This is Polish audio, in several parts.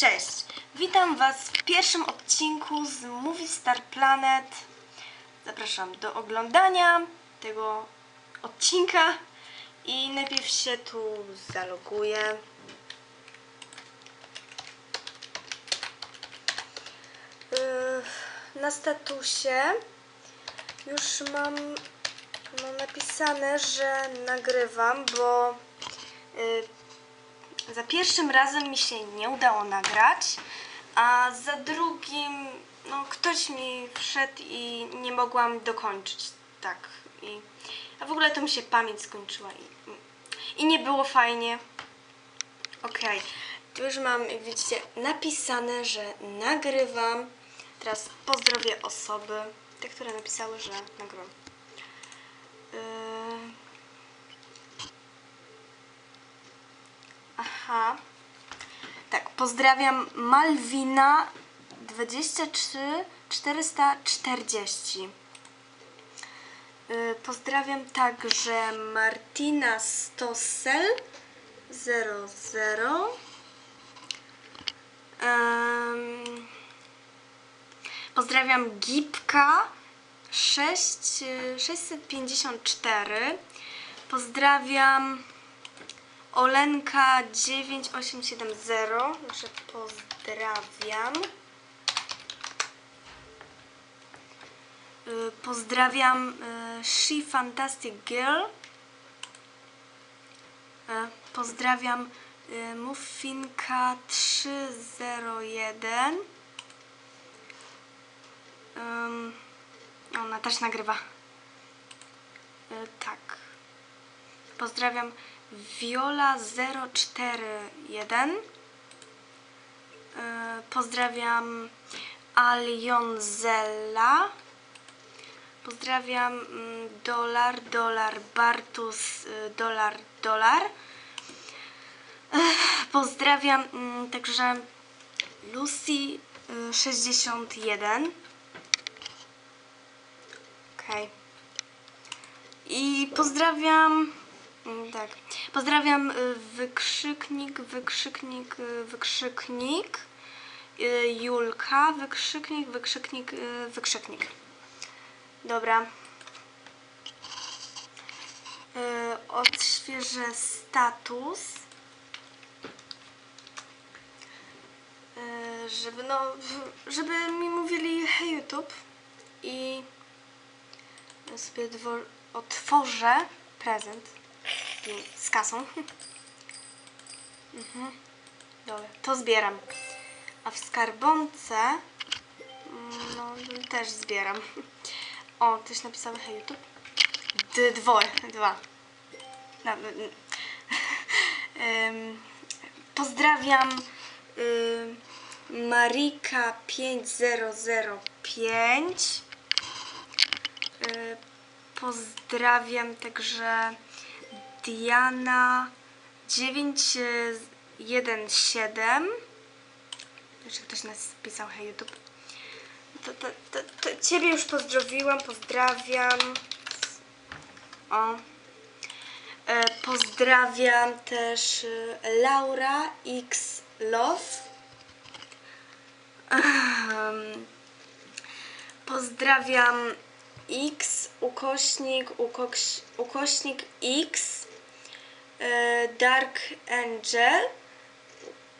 Cześć! Witam Was w pierwszym odcinku z Movie Star Planet. Zapraszam do oglądania tego odcinka i najpierw się tu zaloguję. Yy, Na statusie już mam napisane, że nagrywam, bo yy, za pierwszym razem mi się nie udało nagrać, a za drugim no, ktoś mi wszedł i nie mogłam dokończyć. Tak. I, a w ogóle to mi się pamięć skończyła i, i nie było fajnie. Okej, tu już mam, jak widzicie, napisane, że nagrywam. Teraz pozdrowię osoby, te, które napisały, że nagrywam. Yy... Aha. Tak, pozdrawiam Malwina 23 440. Yy, Pozdrawiam także Martina Stossel 00. Em, Pozdrawiam Gipka 6, y, 654. Pozdrawiam Olenka 9870. Że pozdrawiam. Y, Pozdrawiam y, She Fantastic Girl. E, Pozdrawiam y, Muffinka 301. Um, ona też nagrywa. Tak. Pozdrawiam Viola 041. E, Pozdrawiam Alionzella. Pozdrawiam mm, Dolar, Dolar, Bartus, y, Dolar, Dolar. Pozdrawiam mm, także Lucy y, 61. Okej. I pozdrawiam. mm, Tak. Pozdrawiam y, wykrzyknik, wykrzyknik, y, wykrzyknik. y, Julka, wykrzyknik, wykrzyknik, wykrzyknik. Dobra. Odświeżę status. Żeby no, żeby mi mówili hej YouTube i sobie otworzę prezent z kasą. Mhm. Dobra, to zbieram. A w skarbonce mm, no, też zbieram. O, też napisałem hej YouTube. D- dwoje, dwa. No, Em, pozdrawiam ym, Marika 5005. Y, Pozdrawiam także Diana 917. Jeszcze ktoś nas pisał, hej YouTube. To, to, to, to ciebie już pozdrowiłam, pozdrawiam. O. E, pozdrawiam też e, Laura X Love. Ehm, Pozdrawiam X ukośnik ukoś, ukośnik X Dark Angel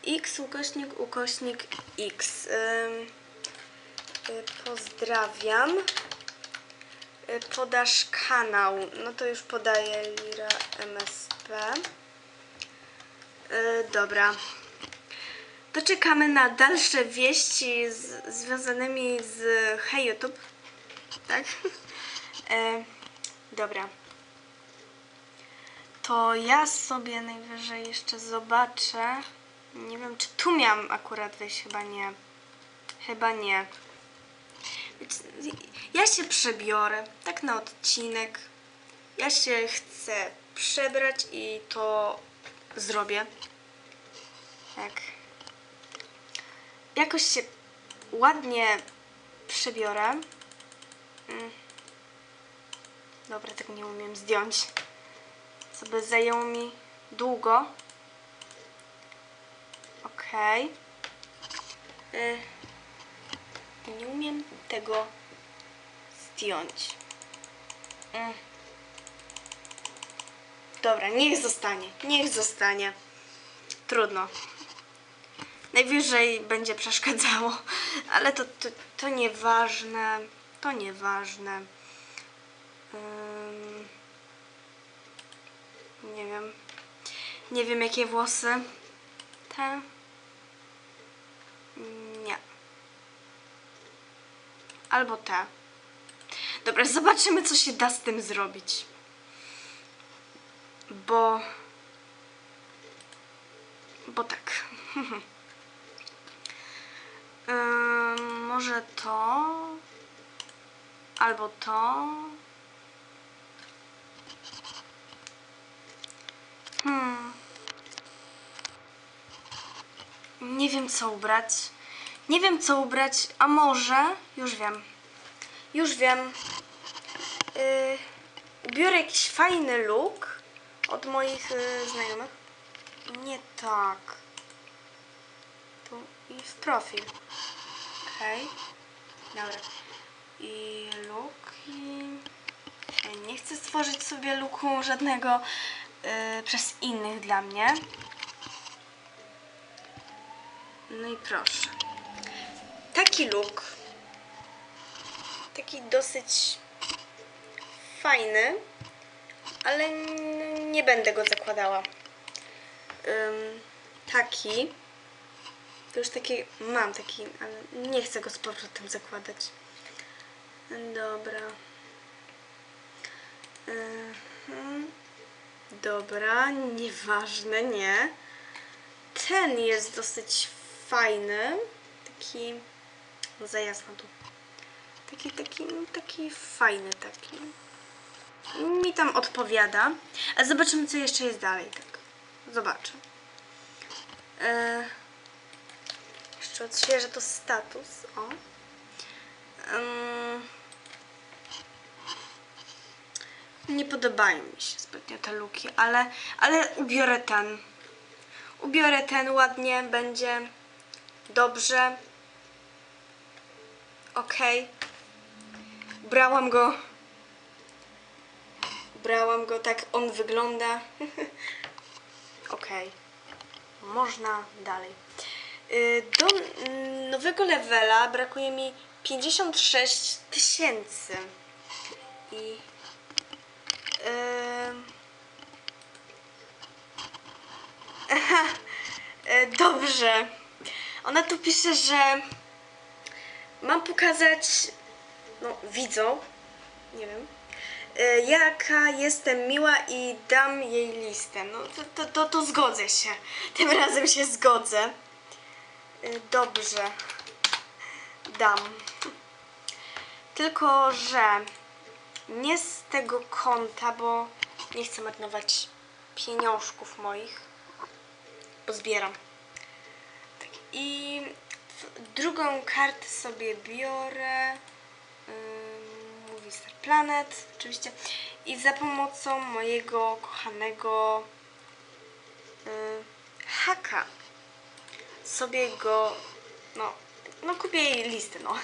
X ukośnik ukośnik X. E, Pozdrawiam. E, Podasz kanał. No to już podaję Lira MSP. E, Dobra. To czekamy na dalsze wieści z, związanymi z Hey YouTube. Tak? E, dobra. To ja sobie najwyżej jeszcze zobaczę. Nie wiem, czy tu miałam akurat wejść, chyba nie. Chyba nie. Ja się przebiorę, tak na odcinek. Ja się chcę przebrać i to zrobię. Tak. Jakoś się ładnie przebiorę. Mm. Dobra, tego nie umiem zdjąć. By zajęło mi długo. Okej. Y, nie umiem tego zdjąć. Mm. Dobra, niech zostanie. Niech zostanie. Trudno. Najwyżej będzie przeszkadzało, ale to, to, to nieważne. To nieważne. Ym, nie wiem. Nie wiem jakie włosy. Te. Nie. Albo te. Dobra, zobaczymy co się da z tym zrobić. Bo. Bo tak. Ym, może to. Albo to. Hmm. Nie wiem co ubrać. Nie wiem co ubrać, a może. Już wiem. Już wiem. Yy, ubiorę jakiś fajny look od moich yy, znajomych. Nie tak. Tu i w profil. Okej. Dobra. I look i... Nie chcę stworzyć sobie looku żadnego yy, przez innych dla mnie. No i proszę. Taki look. Taki dosyć fajny, ale nie będę go zakładała. Taki. To już taki mam taki, ale nie chcę go z powrotem zakładać. Dobra. Mhm. Dobra, nieważne, nie. Ten jest dosyć fajny. Taki. No za jasno tu. Taki, taki, taki fajny taki. Mi tam odpowiada. A zobaczymy, co jeszcze jest dalej. Tak. Zobaczę. E, jeszcze odświeżę to status. O. nie podobają mi się zbytnio te luki, ale, ale ubiorę ten. Ubiorę ten ładnie, będzie dobrze. Okej. Brałam go. Brałam go, tak on wygląda. Okej. Można dalej. Y, Do nowego levela brakuje mi 56 tysięcy. I... E, Dobrze. Ona tu pisze, że mam pokazać, no widzą, nie wiem, e, jaka jestem miła i dam jej listę. No to, to, to, to zgodzę się. Tym razem się zgodzę. E, Dobrze. Dam. Tylko, że nie z tego konta, bo nie chcę marnować pieniążków moich pozbieram. Tak, I drugą kartę sobie biorę. Ym, Mówi Star Planet, oczywiście. I za pomocą mojego kochanego y, haka sobie go. No, no kupię jej listę, no.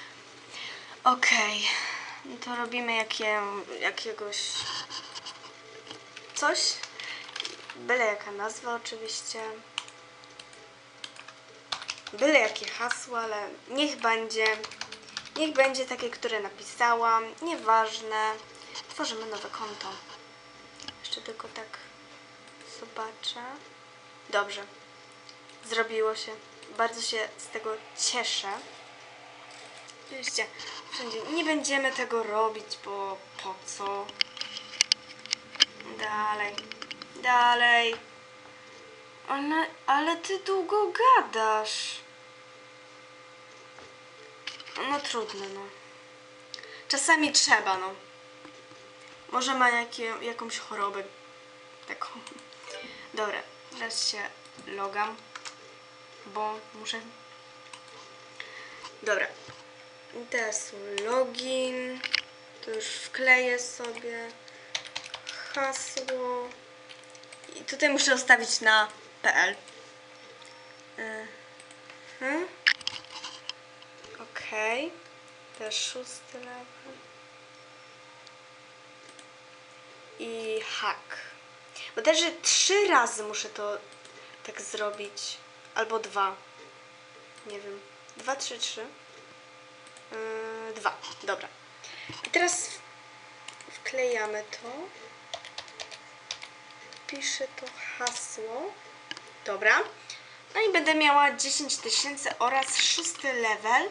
Okej. No to robimy jakie, jakiegoś coś. Byle jaka nazwa oczywiście. Byle jakie hasło, ale niech będzie. Niech będzie takie, które napisałam. Nieważne. Tworzymy nowe konto. Jeszcze tylko tak zobaczę. Dobrze. Zrobiło się. Bardzo się z tego cieszę. Oczywiście, wszędzie nie będziemy tego robić, bo po co? Dalej. Dalej. Ale, ale ty długo gadasz. No trudno, no. Czasami trzeba, no. Może ma jakie, jakąś chorobę taką. Dobra, teraz się logam, bo muszę... Dobra. I teraz login. To już wkleję sobie hasło. I tutaj muszę ustawić na PL. Hmm? Też szósty level. I hak. Bo też trzy razy muszę to tak zrobić. Albo dwa. Nie wiem. Dwa, trzy, trzy. Yy, dwa. Dobra. I teraz wklejamy to. Piszę to hasło. Dobra. No i będę miała 10 tysięcy oraz szósty level,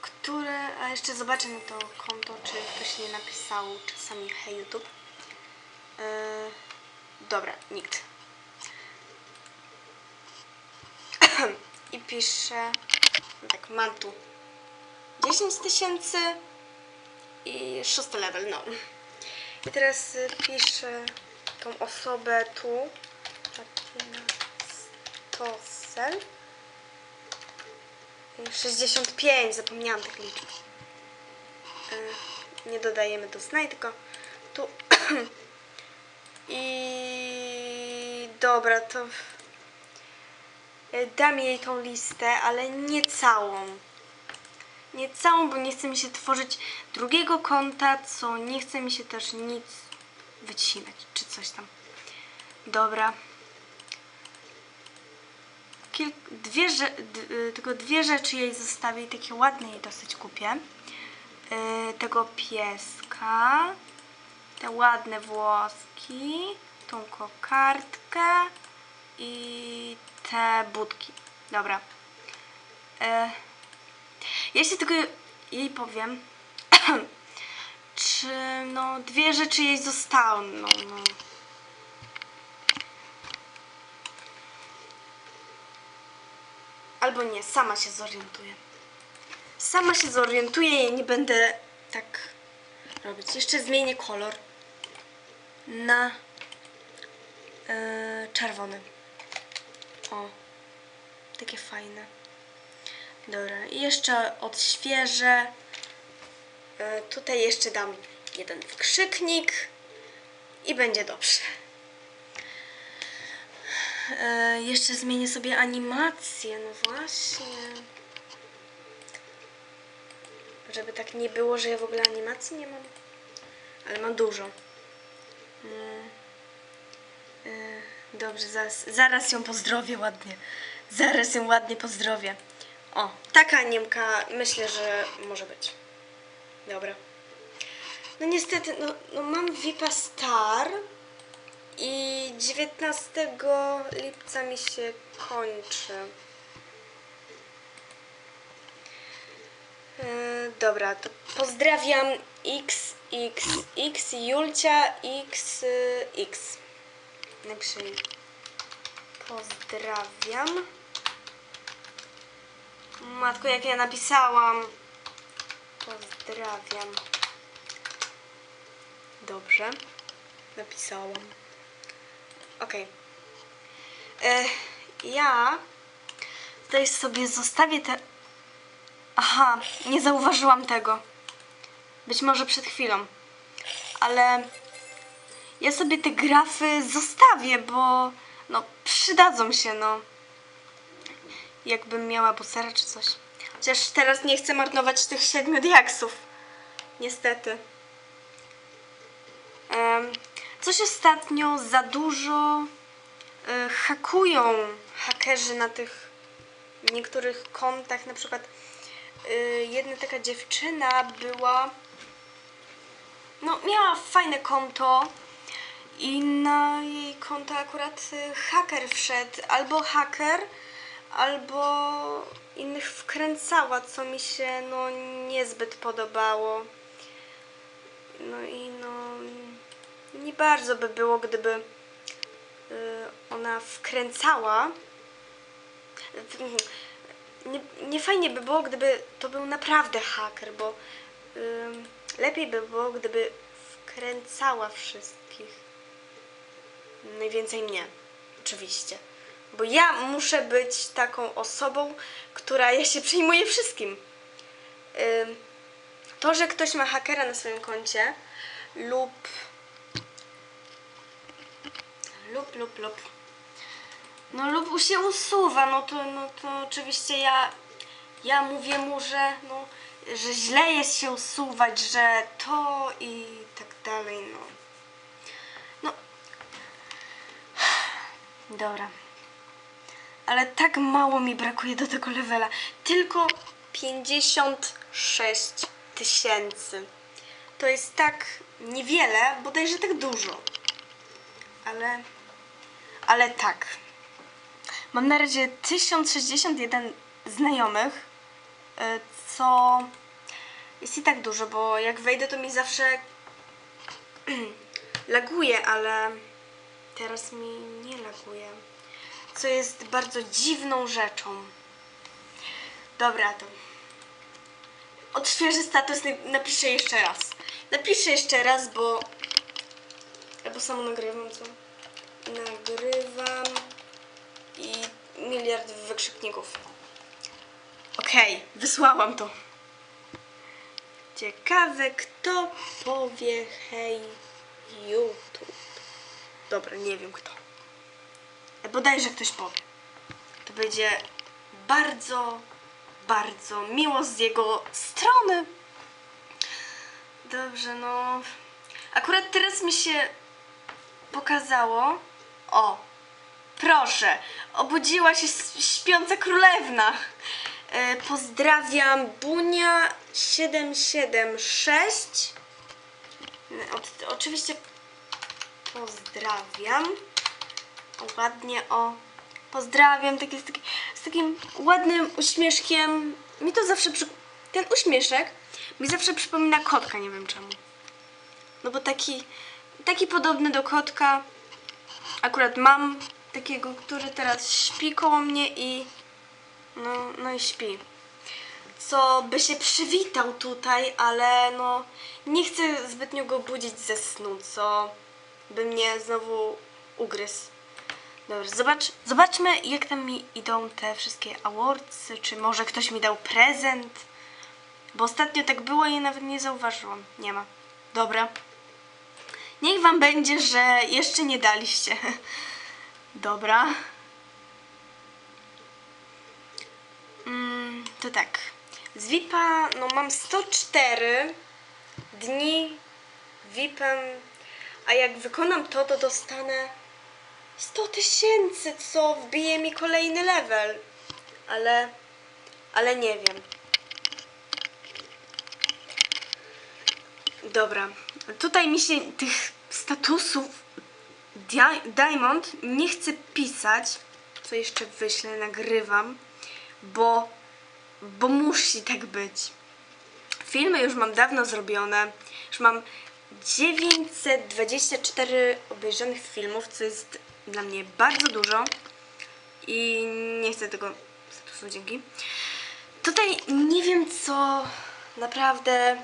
który, a jeszcze zobaczę na to konto, czy ktoś nie napisał czasami hej YouTube. Yy, dobra, nikt. I piszę, tak, mam tu 10 tysięcy i szósty level, no. I teraz y, piszę tą osobę tu. Tatina Stosel. I 65, zapomniałam tak liczyć. Y, Nie dodajemy do znaj, tylko tu. I dobra, to y, dam jej tą listę, ale nie całą. Nie całą, bo nie chce mi się tworzyć drugiego konta, co nie chce mi się też nic wycinać, czy coś tam. Dobra. Kilk, dwie, y, tylko dwie rzeczy jej zostawię i takie ładne jej dosyć kupię. Y, tego pieska, te ładne włoski, tą kokardkę i te budki. Dobra. Y, jeśli tylko jej powiem, czy no dwie rzeczy jej zostały, no, no. Albo nie, sama się zorientuję. Sama się zorientuję i nie będę tak robić. Jeszcze zmienię kolor na e, czerwony. O, takie fajne. Dobra, i jeszcze odświeżę. E, tutaj jeszcze dam jeden wykrzyknik i będzie dobrze. E, jeszcze zmienię sobie animację, no właśnie. Żeby tak nie było, że ja w ogóle animacji nie mam. Ale mam dużo. E, Dobrze, zaraz, zaraz ją pozdrowię ładnie. Zaraz ją ładnie pozdrowię. O, taka Niemka myślę, że może być. Dobra. No niestety, no, no mam VIPa Star i 19 lipca mi się kończy. E, dobra, to pozdrawiam XXX Julcia XX. Napiszę jej. Pozdrawiam. Matko, jak ja napisałam. Pozdrawiam. Dobrze. Napisałam. Okej. E, Ja tutaj sobie zostawię te... Aha, nie zauważyłam tego. Być może przed chwilą. Ale ja sobie te grafy zostawię, bo no przydadzą się, no jakbym miała busera czy coś. Chociaż teraz nie chcę marnować tych siedmiu diaksów. Niestety. Em, coś ostatnio za dużo e, hakują hakerzy na tych niektórych kontach. Na przykład e, jedna taka dziewczyna była no miała fajne konto i na jej konto akurat y, haker wszedł. Albo haker, albo innych wkręcała, co mi się no niezbyt podobało. No i no nie bardzo by było, gdyby y, ona wkręcała. Nie, nie fajnie by było, gdyby to był naprawdę haker, bo ym, lepiej by było, gdyby wkręcała wszystkich. Najwięcej mnie, oczywiście. Bo ja muszę być taką osobą, która ja się przejmuje wszystkim. To, że ktoś ma hakera na swoim koncie lub lub, lub, lub no lub się usuwa, no to, no to oczywiście ja ja mówię mu, że no że źle jest się usuwać, że to i tak dalej, no. No. Dobra. Ale tak mało mi brakuje do tego levela. Tylko 56 tysięcy. To jest tak niewiele, bodajże tak dużo. Ale, ale tak. Mam na razie 1061 znajomych, y, co jest i tak dużo, bo jak wejdę, to mi zawsze laguje, ale teraz mi nie laguje. Co jest bardzo dziwną rzeczą. Dobra, to odświeżę status, nap- napiszę jeszcze raz. Napiszę jeszcze raz, bo... Albo samo nagrywam, co? Nagrywam i miliard wykrzykników. Okej, wysłałam to. Ciekawe, kto powie hej YouTube. Dobra, nie wiem kto. Bodajże ktoś powie. To będzie bardzo, bardzo miło z jego strony. Dobrze, no. Akurat teraz mi się pokazało. O, proszę, obudziła się śpiąca królewna. E, pozdrawiam Bunia 776. E, oczywiście pozdrawiam. Ładnie o. Pozdrawiam, z, taki, z takim ładnym uśmieszkiem. Mi to zawsze przy... Ten uśmieszek mi zawsze przypomina kotka, nie wiem czemu. No bo taki, taki podobny do kotka. Akurat mam takiego, który teraz śpi koło mnie i no, no i śpi. Co by się przywitał tutaj, ale no nie chcę zbytnio go budzić ze snu, co by mnie znowu ugryzł. Dobrze, zobacz, zobaczmy jak tam mi idą te wszystkie awardsy, czy może ktoś mi dał prezent. Bo ostatnio tak było i nawet nie zauważyłam. Nie ma. Dobra. Niech wam będzie, że jeszcze nie daliście. Dobra. Mm, to tak. Z VIP-a no, mam 104 dni VIP-em, a jak wykonam to, to dostanę 100 tysięcy, co wbije mi kolejny level. Ale, ale nie wiem. Dobra, tutaj mi się tych statusów Dia- Diamond nie chce pisać, co jeszcze wyślę, nagrywam, bo, bo musi tak być. Filmy już mam dawno zrobione, już mam 924 obejrzanych filmów, co jest dla mnie bardzo dużo i nie chcę tego statusu dzięki. Tutaj nie wiem co naprawdę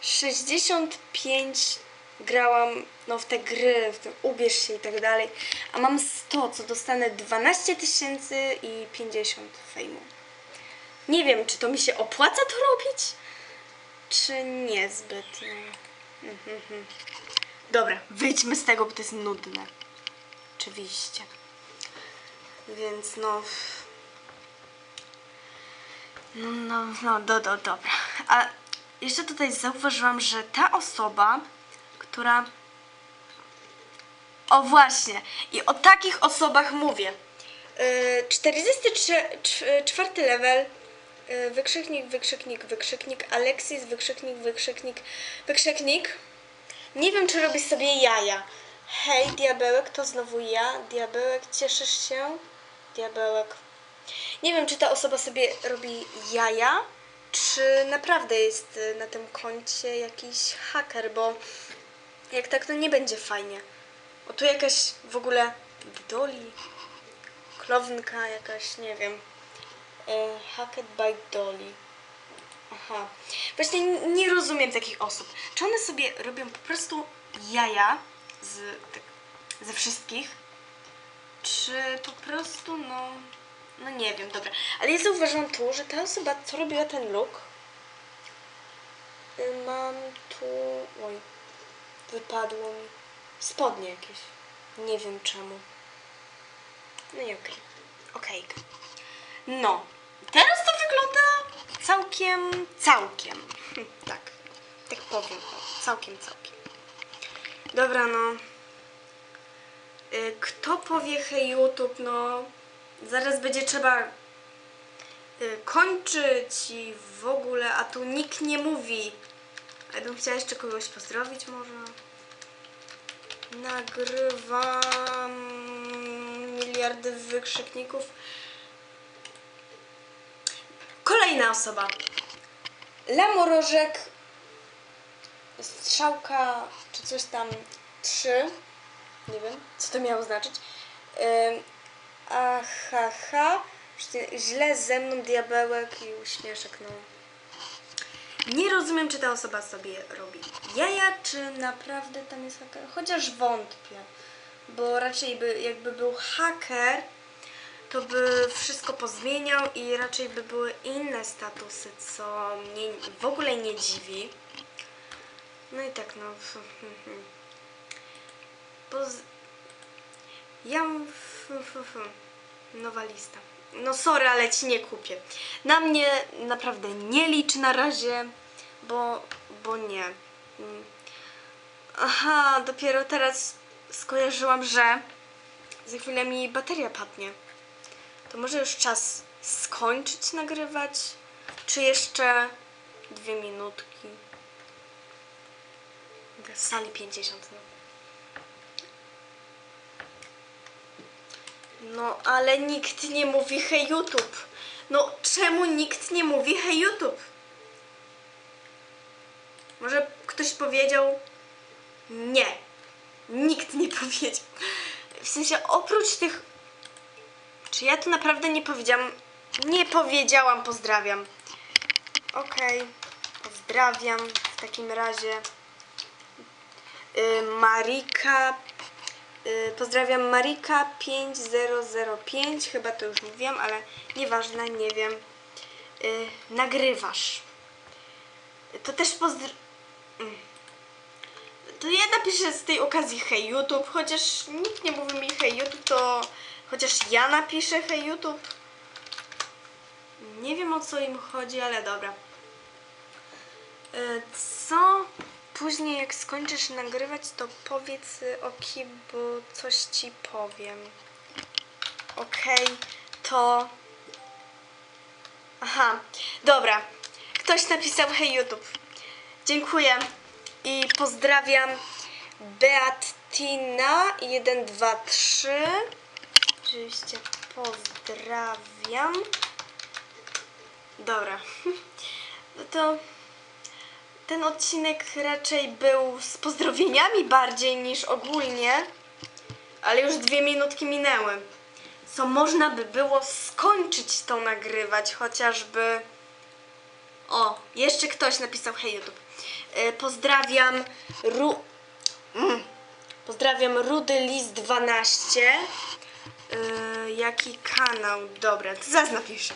65 grałam no, w te gry, w ten ubierz się i tak dalej, a mam 100, co dostanę 12 tysięcy i 50 fejmu. Nie wiem, czy to mi się opłaca to robić, czy niezbyt. Mhm, mhm. Dobra, wyjdźmy z tego, bo to jest nudne. Oczywiście. Więc no... No, no, no, do, do, dobra. A jeszcze tutaj zauważyłam, że ta osoba, która. O właśnie, i o takich osobach mówię. Yy, 44 level. Yy, wykrzyknik, wykrzyknik, wykrzyknik, Alexis, wykrzyknik, wykrzyknik, wykrzyknik. Nie wiem, czy robisz sobie jaja. Hej, diabełek, to znowu ja. Diabełek, cieszysz się? Diabełek. Nie wiem, czy ta osoba sobie robi jaja, czy naprawdę jest y, na tym koncie jakiś haker, bo jak tak, to nie będzie fajnie. O, tu jakaś w ogóle Doli, klownka jakaś, nie wiem. E, hacked by Dolly. Aha. Właśnie nie rozumiem takich osób. Czy one sobie robią po prostu jaja z, tak, ze wszystkich? Czy po prostu, no... No nie wiem, dobra. Ale ja zauważyłam tu, że ta osoba, co robiła ten look... y, Mam tu... Oj. Wypadło mi. Spodnie jakieś. Nie wiem czemu. No i okej. Okej. No. Teraz to wygląda całkiem, całkiem. Hm, Tak, tak powiem. Całkiem, całkiem. Dobra, no. Y, Kto powie hej YouTube, no zaraz będzie trzeba y, kończyć i w ogóle, a tu nikt nie mówi. A ja bym chciała jeszcze kogoś pozdrowić może. Nagrywam miliardy wykrzykników. Kolejna osoba. Lamorożek, strzałka, czy coś tam, trzy. Nie wiem, co to miało znaczyć. Ym, Ahaha, źle ze mną diabełek i uśmieszek, no. Nie rozumiem, czy ta osoba sobie robi jaja, czy naprawdę tam jest haker. Chociaż wątpię, bo raczej by, jakby był haker, to by wszystko pozmieniał i raczej by były inne statusy, co mnie w ogóle nie dziwi. No i tak, no. Poz... Ja... Nowa lista. No sorry, ale ci nie kupię. Na mnie naprawdę nie licz na razie, bo, bo nie. Mm. Aha, dopiero teraz skojarzyłam, że za chwilę mi bateria padnie. To może już czas skończyć nagrywać? Czy jeszcze dwie minutki? W sali 50, no. No, ale nikt nie mówi hej YouTube. No, czemu nikt nie mówi hej YouTube? Może ktoś powiedział? Nie. Nikt nie powiedział. W sensie, oprócz tych... Czy ja tu naprawdę nie powiedziałam? Nie powiedziałam pozdrawiam. Okej. Pozdrawiam w takim razie. Y, Marika Y, Pozdrawiam Marika 5005, chyba to już mówiłam, ale nieważne, nie wiem. Y, Nagrywasz. To też pozdr... Mm. To ja napiszę z tej okazji hej YouTube, chociaż nikt nie mówi mi hej YouTube, to chociaż ja napiszę hej YouTube. Nie wiem o co im chodzi, ale dobra. Y, Co później jak skończysz nagrywać, to powiedz y, Oki, bo coś ci powiem. Okej, to... Aha, dobra. Ktoś napisał hej YouTube. Dziękuję i pozdrawiam Beattina 123. Oczywiście pozdrawiam. Dobra. No to ten odcinek raczej był z pozdrowieniami bardziej niż ogólnie, ale już dwie minutki minęły. Co można by było skończyć to nagrywać, chociażby. O, jeszcze ktoś napisał hej YouTube. E, pozdrawiam Ru... Mm. Pozdrawiam Rudy List 12. E, jaki kanał? Dobra, to zaraz napiszę.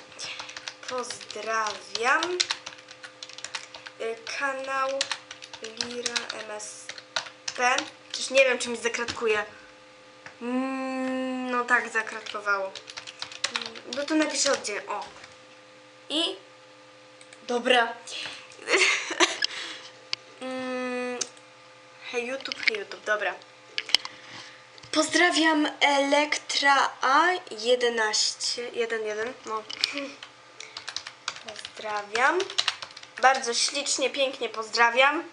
Pozdrawiam y, kanał Lira MSP. Przecież nie wiem, czy mi zakratkuje. Mm, no tak, zakratkowało. No to napiszę oddzielnie. O. I. Dobra. Mm, hej YouTube, hej YouTube, dobra. Pozdrawiam Elektra A11. 11, no. Pozdrawiam. Bardzo ślicznie, pięknie pozdrawiam.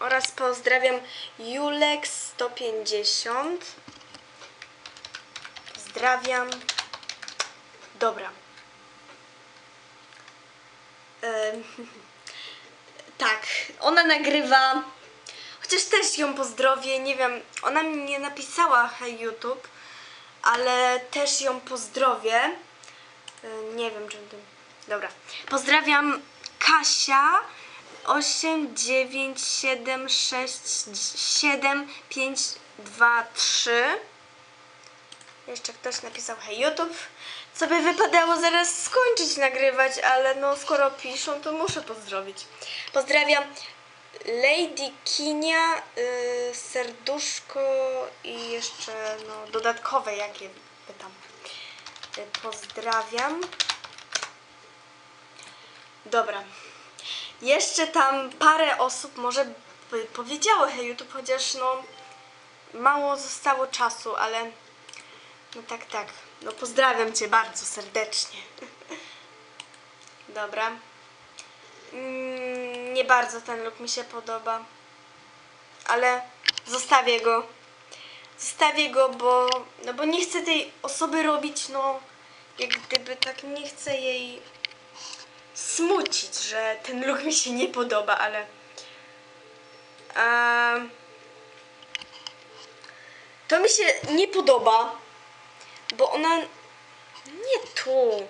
Oraz pozdrawiam Julek 150. Pozdrawiam. Dobra. Tak, ona nagrywa. Chociaż też ją pozdrowię, nie wiem, ona mi nie napisała hej YouTube, ale też ją pozdrowię. Y, Nie wiem, czym tym. Dobra. Pozdrawiam Kasia 8 9 7 6 7 5 2 3. Jeszcze ktoś napisał hej YouTube. Co by wypadało zaraz skończyć nagrywać, ale no skoro piszą, to muszę pozdrowić. Pozdrawiam Lady Kinia, y, serduszko i jeszcze no, dodatkowe jakie pytam. Y, pozdrawiam. Dobra. Jeszcze tam parę osób może powiedziało hej YouTube, chociaż no mało zostało czasu, ale no tak, tak. No pozdrawiam Cię bardzo serdecznie. Dobra. Mm, nie bardzo ten look mi się podoba. Ale zostawię go. Zostawię go, bo no bo nie chcę tej osoby robić, no jak gdyby tak nie chcę jej smucić, że ten look mi się nie podoba, ale to mi się nie podoba, bo ona nie tu.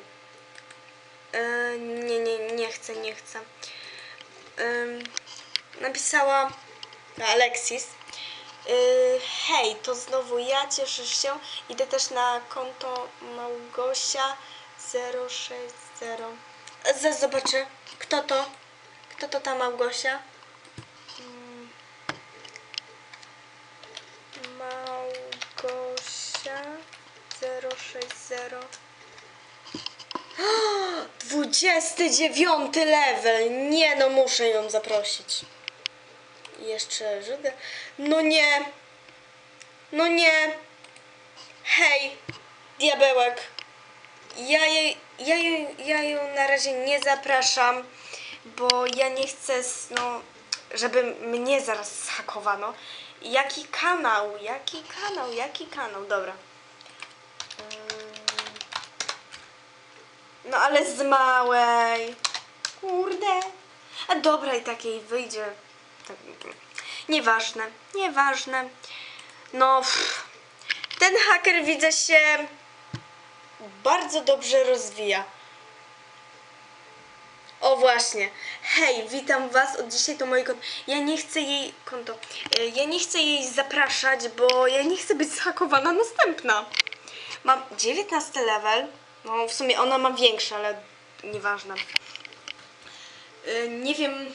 E, nie, nie, nie chcę, nie chcę. Napisała Alexis. Yy, hej, to znowu ja, cieszysz się. Idę też na konto Małgosia 060. Zaraz zobaczę, kto to? Kto to ta Małgosia? Mm. Małgosia 060. 29 level! Nie no, muszę ją zaprosić. Jeszcze Żydę. No nie. No nie. Hej, diabełek. Ja jej, ja, jej, ja ją na razie nie zapraszam, bo ja nie chcę, no, żeby mnie zaraz zhakowano. Jaki kanał? Jaki kanał? Jaki kanał? Dobra. No ale z małej. Kurde. A dobra, i takiej wyjdzie. Tak, nieważne, nieważne. No, pff, ten haker widzę się bardzo dobrze rozwija. O właśnie. Hej, witam was. Od dzisiaj to moje konto. Ja nie chcę jej konto. e, Ja nie chcę jej zapraszać, bo ja nie chcę być zhakowana następna. Mam 19 level. No w sumie ona ma większe, ale nieważne. E, Nie wiem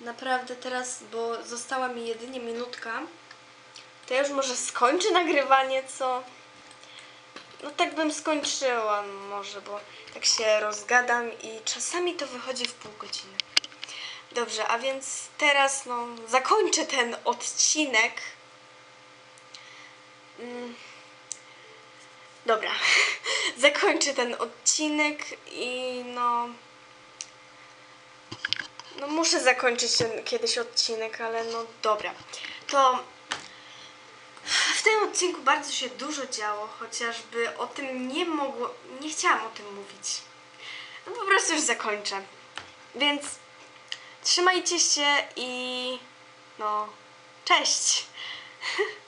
naprawdę teraz, bo została mi jedynie minutka. To ja już może skończę nagrywanie, co? No tak bym skończyła może, bo tak się rozgadam i czasami to wychodzi w pół godziny. Dobrze, a więc teraz no zakończę ten odcinek. Mm. Dobra, zakończę ten odcinek i no... No muszę zakończyć ten kiedyś odcinek, ale no dobra. To w tym odcinku bardzo się dużo działo, chociażby o tym nie mogło, nie chciałam o tym mówić. No po prostu już zakończę. Więc trzymajcie się i no cześć.